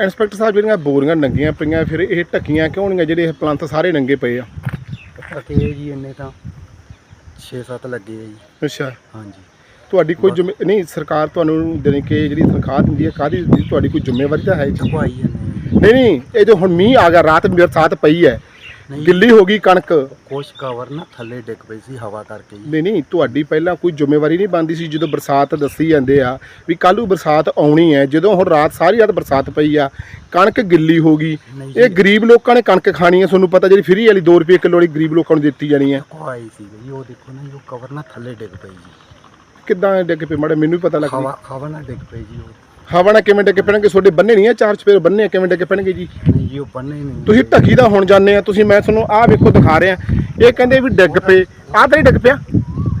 Inspector ਸਾਹਿਬ ਜਿਹੜੀਆਂ ਬੋਰੀਆਂ ਨੰਗੀਆਂ ਪਈਆਂ ਫਿਰ ਇਹ ਢੱਕੀਆਂ ਕਿਉਂ ਨਹੀਂ ਜਿਹੜੇ ਇਹ ਪਲੰਥ ਸਾਰੇ ਨੰਗੇ ਪਏ ਆ। ਅਕੇ ਜੀ ਇੰਨੇ ਤਾਂ 6-7 ਲੱਗੇ ਆ ਜੀ। ਅੱਛਾ। ਹਾਂਜੀ। ਤੁਹਾਡੀ ਕੋਈ ਜ਼ਿੰਮੇ ਨਹੀਂ ਸਰਕਾਰ ਤੁਹਾਨੂੰ ਦੇਣੀ ਕਿ ਜਿਹੜੀ ਤਨਖਾਹ ਦਿੰਦੀ ਹੈ ਕਾਦੀ ਤੁਹਾਡੀ ਕੋਈ ਜ਼ਿੰਮੇਵਾਰੀ ਤਾਂ ਹੈ? ਢੁਕਵਾਈ ਜਾਂਦੇ ਨਹੀਂ ਨਹੀਂ ਇਹ ਜੋ ਹੁਣ ਮੀਂਹ ਆ ਗਿਆ ਰਾਤ ਬਰਸਾਤ ਪਈ ਹੈ। ਨਹੀਂ। ਗਿੱਲੀ ਹੋ ਗਈ ਕਣਕ। ਕੁਛ ਕਵਰ ਨਾ ਥੱਲੇ ਡਿੱਗ ਪਈ ਸੀ ਹਵਾ ਕਰਕੇ ਜੀ। ਨਹੀਂ ਨਹੀਂ ਤੁਹਾਡੀ ਪਹਿਲਾਂ ਕੋਈ ਜ਼ਿੰਮੇਵਾਰੀ ਨਹੀਂ ਬਣਦੀ ਸੀ ਜਦੋਂ ਬਰਸਾਤ ਦੱਸੀ ਜਾਂਦੇ ਆ ਵੀ ਕੱਲ੍ਹ ਨੂੰ ਬਰਸਾਤ ਆਉਣੀ ਹੈ ਜਦੋਂ ਹੁਣ ਰਾਤ ਸਾਰੀ ਰਾਤ ਬਰਸਾਤ ਪਈ ਆ ਕਣਕ ਗਿੱਲੀ ਹੋ ਗਈ। ਨਹੀਂ ਇਹ ਗਰੀਬ ਲੋਕਾਂ ਨੇ ਕਣਕ ਖਾਣੀ ਹੈ ਤੁਹਾਨੂੰ ਪਤਾ ਜਿਹੜੀ ਫ੍ਰੀ ਵਾਲੀ 2 ਰੁਪਏ ਕਿਲੋ ਵਾਲੀ ਗਰੀਬ ਲੋਕਾਂ ਨੂੰ ਦਿੱਤੀ ਜਾਣੀ ਹੈ ਢੁਕਵਾਈ ਸੀ ਜੀ ਉਹ ਦੇਖੋ ਨਾ ਜੀ, ਉਹ ਕਵਰ ਨਾ ਥੱਲੇ ਡਿੱਗ ਪਈ ਜੀ। ਕਿੱਦਾਂ ਡਿੱਗ ਪਏ ਮਾੜੇ ਮੈਨੂੰ ਵੀ ਪਤਾ ਲੱਗ ਹਵਾ ਹਵਾ ਨਾਲ ਡਿੱਗ ਪਈ ਜੀ ਉਹ ਹਵਾ ਨਾਲ ਕਿਵੇਂ ਡਿੱਗ ਪੈਣਗੇ? ਤੁਹਾਡੇ ਬੰਨੇ ਨਹੀਂ ਆ ਚਾਰ ਚਪੇਰ ਬੰਨੇ ਆ ਕਿਵੇਂ ਡਿੱਗ ਪੈਣਗੇ ਜੀ? ਨਹੀਂ ਜੀ ਉਹ ਬੰਨੇ ਨਹੀਂ। ਤੁਸੀਂ ਢੱਕੀ ਦਾ ਹੁਣ ਜਾਂਦੇ ਆ ਤੁਸੀਂ ਮੈਂ ਤੁਹਾਨੂੰ ਆਹ ਵੇਖੋ ਦਿਖਾ ਰਿਹਾ। ਇਹ ਕਹਿੰਦੇ ਵੀ ਡਿੱਗ ਪਏ। ਆਹ ਤਾਂ ਨਹੀਂ ਡਿੱਗ ਪਿਆ?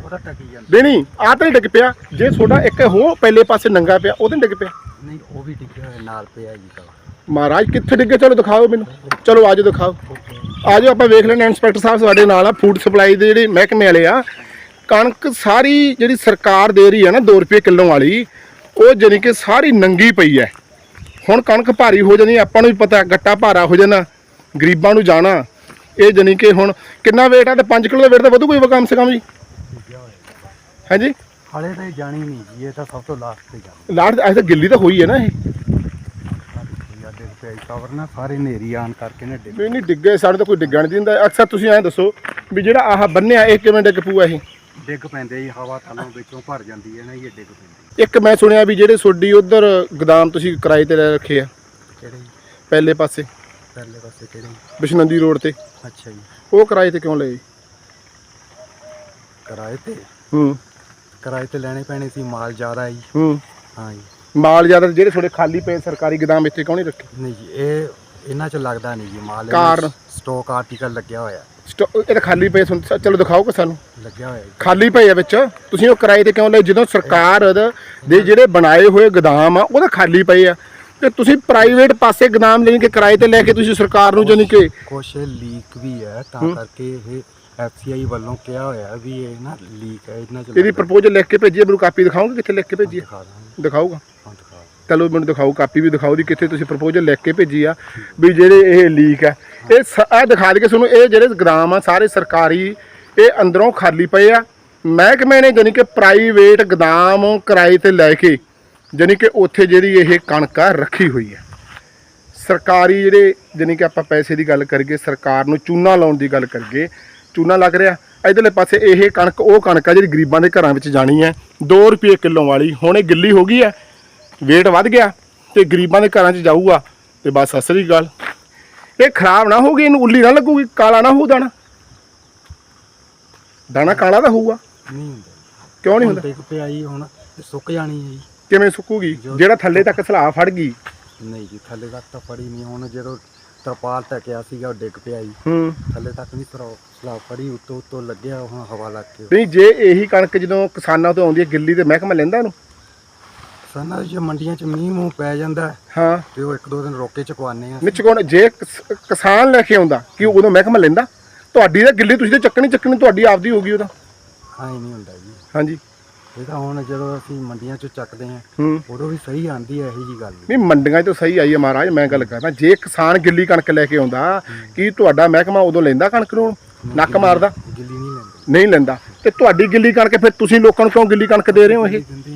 ਉਹਦਾ ਟਕੀ ਜਾਂਦਾ। ਨਹੀਂ ਨਹੀਂ ਆਹ ਤਾਂ ਨਹੀਂ ਡਿੱਗ ਪਿਆ। ਜੇ ਤੁਹਾਡਾ ਇੱਕ ਹੋ ਪਹਿਲੇ ਪਾਸੇ ਨੰਗਾ ਪਿਆ ਉਹਦੇ ਡਿੱਗ ਪਿਆ। ਨਹੀਂ ਉਹ ਵੀ ਡਿੱਗਿਆ ਹੋਇਆ ਨਾਲ ਪਿਆ ਜੀ ਕਵਰ ਮਹਾਰਾਜ ਕਿੱਥੇ ਡਿੱਗੇ? ਚਲੋ ਦਿਖਾਓ ਮੈਨੂੰ। ਚਲੋ ਆਜੋ ਦਿਖਾਓ। ਆਜੋ ਆਪਾਂ ਵੇਖ ਲੈਣੇ ਇੰਸਪੈਕਟਰ ਸਾਹਿਬ ਸਾਡੇ ਨਾਲ ਆ ਫੂਡ ਸਪਲਾਈ ਦੇ ਜਿਹੜੇ ਮਹਿਕਮੇ ਵਾਲੇ ਆ। ਕਣਕ ਸਾਰੀ ਜਿਹੜੀ ਸਰਕਾਰ ਦੇ ਰਹੀ ਹੈ ਨਾ 2 ਰੁਪਏ ਕਿਲੋ ਵਾਲੀ ਉਹ ਜਾਣੀ ਕਿ ਸਾਰੀ ਨੰਗੀ ਪਈ ਹੈ ਹੁਣ ਕਣਕ ਭਾਰੀ ਹੋ ਜਾਣੀ ਆਪਾਂ ਨੂੰ ਵੀ ਪਤਾ ਗੱਟਾ ਭਾਰਾ ਹੋ ਜਾਣਾ ਗਰੀਬਾਂ ਨੂੰ ਜਾਣਾ। ਇਹ ਜਾਣੀ ਕਿ ਹੁਣ ਕਿੰਨਾ weight ਆ ਤੇ 5 ਕਿਲੋ ਦਾ weight ਤਾਂ ਵਧੂ ਕੋਈ ਕਮ ਸੇ ਕਮ ਜੀ? ਹਾਂਜੀ? ਹਾਲੇ ਤਾਂ ਜਾਣੀ ਨਹੀਂ ਜੀ ਇਹ ਤਾਂ ਸਭ ਤੋਂ ਲਾਸਟ ਤੇ ਜਾਣੀ। ਲਾੜ ਅੱਜ ਤਾਂ ਗਿੱਲੀ ਤਾਂ ਹੋਈ ਹੈ ਨਾ ਇਹ। ਕਵਰ ਨਾ ਸਾਰੇ ਨੇਰੀ ਆਣ ਕਰਕੇ ਨਾ ਡਿੱਗ ਨਹੀਂ ਨਹੀਂ ਡਿੱਗੇ ਸਾਡੇ ਤਾਂ ਕੋਈ ਡਿੱਗਣ ਨਹੀਂ ਦਿੰਦਾ ਅਕਸਰ ਤੁਸੀਂ ਐਂ ਦੱਸੋ ਵੀ ਜਿਹੜਾ ਆਹ ਬੰਨਿਆ ਇਹ ਕਿਵੇਂ ਡਿੱਗ ਪੂਆ ਇਹ ਡਿੱਗ ਪੈਂਦੇ ਜੀ ਹਵਾ ਥੱਲੋਂ ਵਿੱਚੋਂ ਭਰ ਜਾਂਦੀ ਹੈ ਨਾ ਜੀ, ਇਹ ਡਿੱਗ ਪੈਂਦੀ ਇੱਕ ਮੈਂ ਸੁਣਿਆ ਵੀ ਜਿਹੜੇ ਤੁਹਾਡੀ ਉਧਰ ਗਦਾਮ ਤੁਸੀਂ ਕਿਰਾਏ ਤੇ ਲੈ ਰੱਖੇ ਆ ਕਿਹੜੇ ਜੀ? ਪਹਿਲੇ ਪਾਸੇ ਪਹਿਲੇ ਪਾਸੇ ਕਿਹੜੇ ਜੀ? ਬਿਸ਼ਨੰਦੀ ਰੋਡ ਤੇ। ਅੱਛਾ ਜੀ। ਉਹ ਕਿਰਾਏ ਤੇ ਕਿਉਂ ਲਏ? ਕਿਰਾਏ ਤੇ? ਹੂੰ। ਕਿਰਾਏ ਤੇ ਲੈਣੇ ਪੈਣੇ ਸੀ ਮਾਲ ਜ਼ਿਆਦਾ ਜੀ। ਹੂੰ। ਹਾਂ ਜੀ। ਮਾਲ ਜ਼ਿਆਦਾ ਜਿਹੜੇ ਤੁਹਾਡੇ ਖਾਲੀ ਪਏ ਸਰਕਾਰੀ ਗਦਾਮ ਇੱਥੇ ਕਿਉਂ ਨਹੀਂ ਰੱਖੇ? ਨਹੀਂ ਜੀ ਇਹ ਇਹਨਾਂ ਚ ਲੱਗਦਾ ਨਹੀਂ ਜੀ ਮਾਲ ਕਾਰਨ? ਸਟਾਕ ਆਰਟੀਕਲ ਲੱਗਿਆ ਹੋਇਆ। ਸਟੋ- ਇਹ ਤਾਂ ਖਾਲੀ ਪਏ ਸੁਣ ਚਲੋ ਦਿਖਾਓ ਕਿ ਸਾਨੂੰ ਲੱਗਿਆ ਹੋਇਆ ਜੀ। ਖਾਲੀ ਪਏ ਆ ਵਿੱਚ। ਤੁਸੀਂ ਉਹ ਕਿਰਾਏ ਤੇ ਕਿਉਂ ਲਏ? ਜਦੋਂ ਸਰਕਾਰ ਦੇ ਜਿਹੜੇ ਬਣਾਏ ਹੋਏ ਗਦਾਮ ਆ ਉਹ ਤਾਂ ਖਾਲੀ ਪਏ ਆ। ਤੇ ਤੁਸੀਂ ਪ੍ਰਾਈਵੇਟ ਪਾਸੇ ਗਦਾਮ ਲੈਣ ਕੇ ਕਿਰਾਏ ਤੇ ਲੈ ਕੇ ਤੁਸੀਂ ਸਰਕਾਰ ਨੂੰ ਜਾਨੀ ਕਿ ਕੁਛ ਲੀਕ ਵੀ ਹੈ ਤਾਂ। ਕਰਕੇ ਇਹ ਐਫਸੀਆਈ ਵੱਲੋਂ ਕਿਹਾ ਹੋਇਆ ਵੀ ਇਹ ਨਾ ਲੀਕ ਹੈ ਇਹਨਾਂ ਚ ਇਹਦੀ ਪ੍ਰਪੋਜ਼ਲ ਲਿਖ ਕੇ ਭੇਜੀ ਹੈ ਮੈਨੂੰ ਕਾਪੀ ਦਿਖਾਓਗੇ ਕਿੱਥੇ ਲਿਖ ਕੇ ਭੇਜੀ ਹੈ ਦਿਖਾ ਦਾਂਗੇ। ਦਿਖਾਊਗਾ। ਹਾਂ ਦਿਖਾ ਚਲੋ ਮੈਨੂੰ ਦਿਖਾਓ ਕਾਪੀ ਵੀ ਦਿਖਾਓ ਦੀ ਕਿੱਥੇ ਤੁਸੀਂ ਪ੍ਰਪੋਜ਼ਲ ਲਿਖ ਕੇ ਭੇਜੀ ਆ ਵੀ ਜਿਹੜੇ ਇਹ ਲੀਕ ਆ ਇਹ ਸ- ਇਹ ਦਿਖਾ ਦੇ ਕੇ ਤੁਹਾਨੂੰ ਇਹ ਜਿਹੜੇ ਗ੍ਰਾਮ ਆ, ਸਾਰੇ ਸਰਕਾਰੀ, ਇਹ ਅੰਦਰੋਂ ਖਾਲੀ ਪਏ ਆ। ਮਹਿਕਮੇ ਨੇ ਜਾਨੀ ਕਿ ਪ੍ਰਾਈਵੇਟ ਗਦਾਮ ਕਿਰਾਏ ਤੇ ਲੈ ਕੇ ਜਾਨੀ ਕਿ ਉੱਥੇ ਜਿਹੜੀ ਇਹ ਕਣਕ ਆ, ਰੱਖੀ ਹੋਈ ਹੈ ਸਰਕਾਰੀ ਜਿਹੜੇ ਜਾਨੀ ਕਿ ਆਪਾਂ ਪੈਸੇ ਦੀ ਗੱਲ ਕਰੀਏ, ਸਰਕਾਰ ਨੂੰ ਚੂਨਾ ਲਾਉਣ ਦੀ ਗੱਲ ਕਰੀਏ, ਚੂਨਾ ਲੱਗ ਰਿਹਾ। ਇਧਰਲੇ ਪਾਸੇ ਇਹ ਕਣਕ, ਉਹ ਕਣਕ ਆ ਜਿਹੜੀ ਗਰੀਬਾਂ ਦੇ ਘਰਾਂ ਵਿੱਚ ਜਾਣੀ ਹੈ 2 ਰੁਪਏ ਕਿਲੋ ਵਾਲੀ, ਹੁਣ ਇਹ ਗਿੱਲੀ ਹੋ ਗਈ ਹੈ weight ਵੱਧ ਗਿਆ ਤੇ ਗਰੀਬਾਂ ਦੇ ਘਰਾਂ 'ਚ ਜਾਊਗਾ। ਤੇ ਬਸ ਅਸਲੀ ਗੱਲ ਇਹ ਖਰਾਬ ਨਾ ਹੋਊਗੀ ਇਹਨੂੰ ਉੱਲੀ ਨਾ ਲੱਗੂਗੀ ਕਾਲਾ ਨਾ ਹੋਊ ਦਾਣਾ। ਦਾਣਾ ਕਾਲਾ ਤਾਂ ਹੋਊਗਾ। ਨਹੀਂ ਹੁੰਦਾ। ਕਿਉਂ ਨਹੀਂ ਹੁੰਦਾ? ਡਿੱਗ ਪਿਆ ਜੀ ਹੁਣ ਇਹ ਸੁੱਕ ਜਾਣੀ ਹੈ ਜੀ। ਕਿਵੇਂ ਸੁੱਕੂਗੀ? ਜਿਹੜਾ ਥੱਲੇ ਤੱਕ ਸਲਾਹ ਫੜ ਗਈ। ਨਹੀਂ ਜੀ ਥੱਲੇ ਤੱਕ ਤਾਂ ਫੜੀ ਨਹੀਂ। ਹੁਣ ਜਦੋਂ ਤਰਪਾਲ ਟਕਿਆ ਸੀਗਾ ਉਹ ਡਿੱਗ ਪਿਆ ਜੀ। ਹੂੰ। ਥੱਲੇ ਤੱਕ ਨਹੀਂ ਸਲਾਬ ਫੜੀ ਉੱਤੋਂ ਉੱਤੋਂ ਲੱਗਿਆ ਹੁਣ ਹਵਾ ਲੱਗ ਕੇ। ਨਹੀਂ ਜੇ ਇਹੀ ਕਣਕ ਜਦੋਂ ਕਿਸਾਨਾਂ ਤੋਂ ਆਉਂਦੀ ਹੈ ਗਿੱਲੀ ਤੇ ਮਹਿਕਮਾ ਲੈਂਦਾ ਇਹਨੂੰ। ਸਾਨਾ ਜੇ ਮੰਡੀਆਂ 'ਚ ਮੀਂਹ ਮੂੰਹ ਪੈ ਜਾਂਦਾ ਹੈ, ਹਾਂ ਤੇ ਉਹ ਇੱਕ ਦੋ ਦਿਨ ਰੋਕੇ ਚਕਵਾਨੇ ਆ। ਨਿਚ ਕੋਣ ਜੇ ਕਿਸ- ਕਿਸਾਨ ਲੈ ਕੇ ਆਉਂਦਾ ਕਿ ਉਦੋਂ ਮਹਿਕਮਾ ਲੈਂਦਾ ਤੁਹਾਡੀ ਤਾਂ ਗਿੱਲੀ ਤੁਸੀਂ ਤਾਂ ਚੱਕਣੀ ਚੱਕਣੀ ਤੁਹਾਡੀ ਆਪਦੀ ਹੋਗੀ ਉਹਦਾ ਹਾਂ ਨਹੀਂ ਹੁੰਦਾ ਜੀ। ਹਾਂਜੀ। ਇਹ ਤਾਂ ਹੁਣ ਜਦੋਂ ਅਸੀਂ ਮੰਡੀਆਂ 'ਚ ਚੱਕਦੇ ਆ ਹੂੰ। ਉਦੋਂ ਵੀ ਸਹੀ ਆਂਦੀ ਹੈ ਇਹੀ ਜੀ ਗੱਲ। ਨਹੀਂ ਮੰਡੀਆਂ 'ਚ ਤਾਂ ਸਹੀ ਆਈ ਹੈ ਮਹਾਰਾਜ ਮੈਂ ਗੱਲ ਕਰਦਾ ਜੇ ਕਿਸਾਨ ਗਿੱਲੀ ਕਣਕ ਲੈ ਕੇ ਆਉਂਦਾ ਕੀ ਤੁਹਾਡਾ ਮਹਿਕਮਾ ਉਦੋਂ ਲੈਂਦਾ ਕਣਕ ਨੂੰ? ਨੱਕ ਮਾਰਦਾ? ਗਿੱਲੀ ਨਹੀਂ ਲੈਂਦੇ। ਨਹੀਂ ਲੈਂਦਾ। ਤੇ ਤੁਹਾਡੀ ਗਿੱਲੀ ਕਣਕ ਫਿਰ ਤੁਸੀਂ ਲੋਕਾਂ ਨੂੰ ਕਿਉਂ ਗਿੱਲੀ ਕਣਕ ਦੇ ਰਹੇ ਹੋ ਇਹ? ਦਿੰਦੇ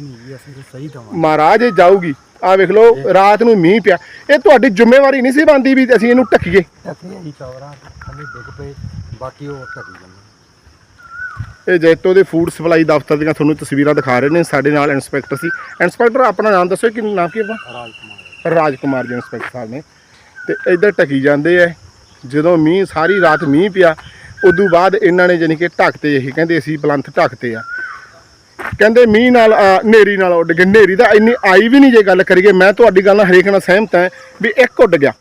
ਸਹੀ ਮਹਾਰਾਜ ਇਹ ਜਾਊਗੀ। ਆ ਵੇਖ ਲਓ ਰਾਤ ਨੂੰ ਮੀਂਹ ਪਿਆ। ਇਹ ਤੁਹਾਡੀ ਜ਼ਿੰਮੇਵਾਰੀ ਨਹੀਂ ਸੀ ਬਣਦੀ ਵੀ ਅਸੀਂ ਇਹਨੂੰ ਢੱਕੀਏ। ਟੱਕੇ ਹੀ ਚੌਰਾ ਥੱਲੇ ਡਿੱਗ ਪਏ ਬਾਕੀ ਉਹ ਢੱਕੀ ਜਾਂਦੇ। ਇਹ ਜੈਤੋ ਦੇ ਫੂਡ ਸਪਲਾਈ ਦਫ਼ਤਰ ਦੀਆਂ ਤੁਹਾਨੂੰ ਤਸਵੀਰਾਂ ਦਿਖਾ ਰਹੇ ਨੇ ਸਾਡੇ ਨਾਲ ਇੰਸਪੈਕਟਰ ਸੀ। ਇੰਸਪੈਕਟਰ ਆਪਣਾ ਨਾਮ ਦੱਸੋ ਕਿ ਨਾਮ ਕੀ ਹੈ ਆਪਣਾ? ਰਾਜ ਕੁਮਾਰ ਰਾਜ ਕੁਮਾਰ ਜੀ ਇੰਸਪੈਕਟਰ ਸਾਹਿਬ ਨੇ। ਤੇ ਇੱਧਰ ਢਕੀ ਜਾਂਦੇ ਐ। ਜਦੋਂ ਮੀਂਹ ਸਾਰੀ ਰਾਤ ਮੀਂਹ ਪਿਆ ਉਦੋਂ ਬਾਅਦ ਇਹਨਾਂ ਨੇ ਜਾਨੀ ਕਿ ਢੱਕਤੇ ਇਹ ਕਹਿੰਦੇ ਅਸੀਂ ਬਲੰਥ ਢੱਕਤੇ ਆ। ਕਹਿੰਦੇ ਮੀਂਹ ਨਾਲ ਆ, ਹਨੇਰੀ ਨਾਲ ਉੱਡ ਗਏ। ਹਨੇਰੀ ਤਾਂ ਇੰਨੀ ਆਈ ਵੀ ਨਹੀਂ ਜੇ ਗੱਲ ਕਰੀਏ। ਮੈਂ ਤੁਹਾਡੀ ਗੱਲ ਨਾਲ ਹਰੇਕ ਨਾਲ ਸਹਿਮਤ ਹਾਂ ਵੀ ਇੱਕ ਉੱਡ ਗਿਆ।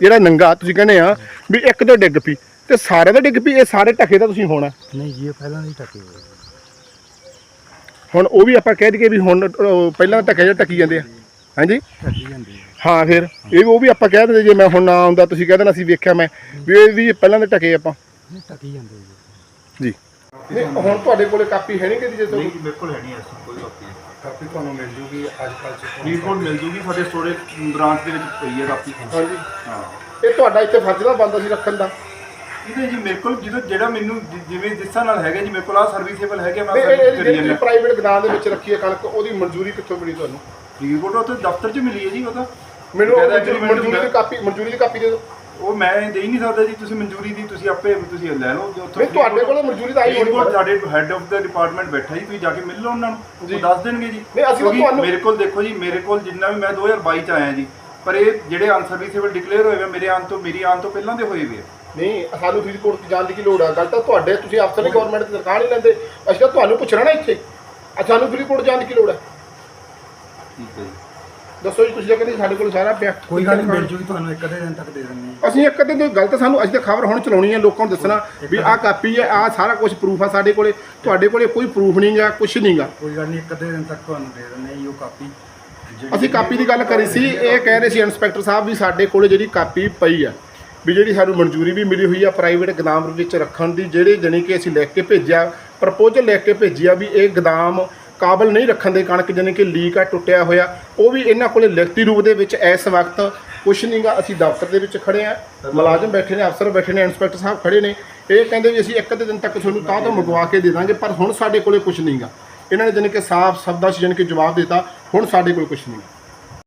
ਜਿਹੜਾ ਨੰਗਾ ਤੁਸੀਂ ਕਹਿੰਦੇ ਆ ਵੀ ਇੱਕ ਤੋਂ ਡਿੱਗ ਪਈ। ਤੇ ਸਾਰੇ ਤਾਂ ਡਿੱਗ ਪਈ ਇਹ ਸਾਰੇ ਢਕੇ ਤਾਂ ਤੁਸੀਂ ਹੋਣਾ। ਨਹੀਂ ਜੀ ਇਹ ਪਹਿਲਾਂ ਨਹੀਂ ਹੋਏ। ਹੁਣ ਉਹ ਵੀ ਆਪਾਂ ਕਹਿ ਦਈਏ ਵੀ ਹੁਣ ਪਹਿਲਾਂ ਢਕੇ ਜਾਂ ਢਕੀ ਜਾਂਦੇ ਆ। ਹਾਂਜੀ? ਜਾਂਦੇ ਹਾਂ ਫਿਰ। ਇਹ ਉਹ ਵੀ ਆਪਾਂ ਕਹਿ ਦਿੰਦੇ ਜੇ ਮੈਂ ਹੁਣ ਨਾ ਆਉਂਦਾ ਤੁਸੀਂ ਕਹਿ ਦੇਣਾ ਅਸੀਂ ਵੇਖਿਆ ਮੈਂ। ਵੀ ਇਹ ਵੀ ਪਹਿਲਾਂ ਦੇ ਟਕੇ ਆਪਾਂ। ਢੱਕੀ ਜਾਂਦੇ ਜੀ। ਜੀ ਹੁਣ ਤੁਹਾਡੇ ਕੋਲੇ ਕਾਪੀ ਹੈ ਨਹੀਂ ਕਿਦੀ ਜੇ ਨਹੀਂ ਮੇਰੇ ਕੋਲ ਹੈ ਨਹੀਂ ਐਸੀ ਕੋਈ ਕਾਪੀ। ਕਾਪੀ ਤੁਹਾਨੂੰ ਮਿਲ ਜੂਗੀ ਅੱਜ ਕੱਲ੍ਹ ਚ ਰਿਪੋਰਟ ਮਿਲ ਜੂਗੀ ਸਾਡੇ ਸਟੋਰੇਜ ਬ੍ਰਾਂਚ ਦੇ ਵਿੱਚ ਪਈ ਹੈ ਕਾਪੀ ਹਾਂਜੀ। ਹਾਂ। ਇਹ ਤੁਹਾਡਾ ਇੱਥੇ ਫਰਜ਼ ਦਾ ਬੰਦਾ ਸੀ ਰੱਖਣ ਦਾ। ਇਹਦੇ ਜੀ ਮੇਰੇ ਕੋਲ ਜਦੋਂ ਜਿਹੜਾ ਮੈਨੂੰ ਜਿ- ਜਿਵੇਂ ਜਿਸ ਨਾਲ ਹੈਗਾ ਜੀ ਮੇਰੇ ਕੋਲ ਆ ਸਰਵਿਸੇਬਲ ਹੈਗੇ ਮੈਂ ਇਹ ਕਰੀ ਜਿਹੜੀ ਜਾਂਦਾ। ਪ੍ਰਾਈਵੇਟ ਗਦਾਮ ਦੇ ਵਿੱਚ ਰੱਖੀ ਹੈ ਕਣਕ ਉਹਦੀ ਮਨਜ਼ੂਰੀ ਕਿੱਥੋਂ ਮਿਲੀ ਤੁਹਾਨੂੰ? ਰਿਪੋਰਟ ਉਹ ਤਾਂ ਦਫ਼ਤਰ 'ਚ ਮਿਲੀ ਹੈ ਜੀ ਉਹ ਤਾਂ। ਮੈਨੂੰ ਉਹ ਬਕਾਇਦਾ ਮਨਜ਼ੂਰੀ agreement ਮਨਜ਼ੂਰੀ ਦੀ। ਕਾਪੀ ਮਨਜ਼ੂਰੀ ਦੀ ਕਾਪੀ ਦੇ ਦਿਓ। ਉਹ ਮੈਂ ਦੇ ਹੀ ਨਹੀਂ ਸਕਦਾ ਜੀ ਤੁਸੀਂ ਮਨਜ਼ੂਰੀ ਦੀ ਤੁਸੀਂ ਆਪੇ ਤੁਸੀਂ ਲੈ ਲਓ ਜੋ ਉੱਥੋਂ ਨਹੀਂ ਤੁਹਾਡੇ ਕੋਲ ਮਨਜ਼ੂਰੀ ਤਾਂ ਆਈ ਹੋਣੀ ਪਰ- ਸਾਡੇ ਹੈੱਡ ਆਫ ਦਾ ਡਿਪਾਰਟਮੈਂਟ ਬੈਠਾ ਜੀ ਤੁਸੀਂ ਜਾ ਕੇ ਮਿਲ ਲਓ ਉਹਨਾਂ ਨੂੰ। ਉਹ ਦੱਸ ਦੇਣਗੇ ਜੀ। ਨਹੀਂ, ਅਸੀਂ ਤਾਂ ਕਿਉਂਕਿ ਤੁਹਾਨੂੰ- ਮੇਰੇ ਕੋਲ ਦੇਖੋ ਜੀ ਮੇਰੇ ਕੋਲ ਜਿੰਨਾ ਵੀ ਮੈਂ 2022 ਚ ਆਇਆ ਜੀ ਪਰ ਇਹ ਜਿਹੜੇ ਅਨਸਰਵਿਸੇਬਲ ਡਿਕਲੇਅਰ ਹੋਏ ਵੇ ਮੇਰੇ ਆਉਣ ਤੋਂ ਮੇਰੀ ਆਉਣ ਤੋਂ ਪਹਿਲਾਂ ਦੇ ਹੋਏ ਵੇ ਆ। ਨਹੀਂ ਸਾਨੂੰ ਫਰੀਦਕੋਟ ਚ ਜਾਣ ਦੀ ਕੀ ਲੋੜ ਆ? ਗੱਲ ਤਾਂ ਤੁਹਾਡੇ ਤੁਸੀਂ ਅਫਸਰ ਨੇ ਗਵਰਨਮੈਂਟ ਦੀ ਤਨਖਾਹ ਨਹੀਂ ਲੈਂਦੇ। ਅਸੀਂ ਤਾਂ ਤੁਹਾਨੂੰ ਪੁੱਛਣਾ ਨਾ ਇੱਥੇ। ਅੱਛਾ ਸਾਨੂੰ ਫਰੀਦਕੋਟ ਜਾਣ ਦੀ ਕੀ ਲੋੜ ਹੈ ਠੀਕ ਹੈ ਜੀ। ਦੱਸੋ ਜੀ ਤੁਸੀਂ ਤਾਂ ਕਹਿੰਦੇ ਸਾਡੇ ਕੋਲ ਸਾਰਾ ਪਿਆ। ਕੋਈ ਗੱਲ ਨਹੀਂ ਮਿਲ ਜੂਗੀ ਤੁਹਾਨੂੰ ਇੱਕ ਅੱਧੇ ਦਿਨ ਤੱਕ ਦੇ ਦਿੰਦੇ ਹਾਂ। ਅਸੀਂ ਇੱਕ ਅੱਧੇ ਤਾਂ ਸਾਨੂੰ ਅਸੀਂ ਤਾਂ ਖਬਰ ਹੁਣ ਚਲਾਉਣੀ ਹੈ ਲੋਕਾਂ ਨੂੰ ਦੱਸਣਾ ਵੀ ਆਹ ਕਾਪੀ ਹੈ ਆਹ ਸਾਰਾ ਕੁਝ ਪ੍ਰੂਫ ਆ ਸਾਡੇ ਕੋਲੇ। ਤੁਹਾਡੇ ਕੋਲੇ ਕੋਈ ਪ੍ਰੂਫ ਨਹੀਂਗਾ ਕੁਝ ਨਹੀਂਗਾ ਕੋਈ ਗੱਲ ਨਹੀਂ ਇੱਕ ਅੱਧੇ ਦਿਨ ਤੱਕ ਤੁਹਾਨੂੰ ਦੇ ਦਿੰਦੇ ਹਾਂ ਕਾਪੀ। ਅਸੀਂ ਕਾਪੀ ਦੀ ਗੱਲ ਕਰੀ ਸੀ ਇਹ ਕਹਿ ਰਹੇ ਸੀ ਇੰਸਪੈਕਟਰ ਸਾਹਿਬ ਵੀ ਸਾਡੇ ਕੋਲੇ ਜਿਹੜੀ ਕਾਪੀ ਪਈ ਆ ਵੀ ਜਿਹੜੀ ਸਾਨੂੰ ਮਨਜ਼ੂਰੀ ਵੀ ਮਿਲੀ ਹੋਈ ਆ ਪ੍ਰਾਈਵੇਟ ਗਦਾਮ ਵਿੱਚ ਰੱਖਣ ਦੀ ਜਿਹੜੇ ਜਾਣੀ ਕਿ ਅਸੀਂ ਲਿਖ ਕੇ ਭੇਜਿਆ ਪ੍ਰਪੋਜ਼ਲ ਲਿਖ ਕੇ ਭੇਜਿਆ ਵੀ ਇਹ ਗਦਾਮ ਕਾਬਲ ਨਹੀਂ ਰੱਖਣ ਦੇ ਕਣਕ ਜਾਣੀ ਕਿ ਲੀਕ ਆ, ਟੁੱਟਿਆ ਹੋਇਆ, ਉਹ ਵੀ ਇਹਨਾਂ ਕੋਲੇ ਲਿਖਤੀ ਰੂਪ ਦੇ ਵਿੱਚ ਇਸ ਵਕਤ ਕੁਛ ਨਹੀਂਗਾ ਅਸੀਂ ਦਫ਼ਤਰ ਦੇ ਵਿੱਚ ਖੜੇ ਆ, ਮੁਲਾਜ਼ਮ ਬੈਠੇ ਨੇ, ਅਫਸਰ ਬੈਠੇ ਨੇ, ਇੰਸਪੈਕਟਰ ਸਾਹਿਬ ਖੜੇ ਨੇ, ਇਹ ਕਹਿੰਦੇ ਵੀ ਅਸੀਂ ਇੱਕ ਅੱਧੇ ਦਿਨ ਤੱਕ ਤੁਹਾਨੂੰ ਤਾਂ ਤੋਂ ਮੰਗਵਾ ਕੇ ਦੇ ਦਾਂਗੇ, ਪਰ ਹੁਣ ਸਾਡੇ ਕੋਲੇ ਕੁਛ ਨਹੀਂਗਾ ਇਹਨਾਂ ਨੇ ਜਾਣੀ ਕਿ ਸਾਫ਼ ਸ਼ਬਦਾਂ 'ਚ ਜਾਣੀ ਕਿ ਜਵਾਬ ਦਿੱਤਾ, ਹੁਣ ਸਾਡੇ ਕੋਲ ਕੁਛ ਨਹੀਂ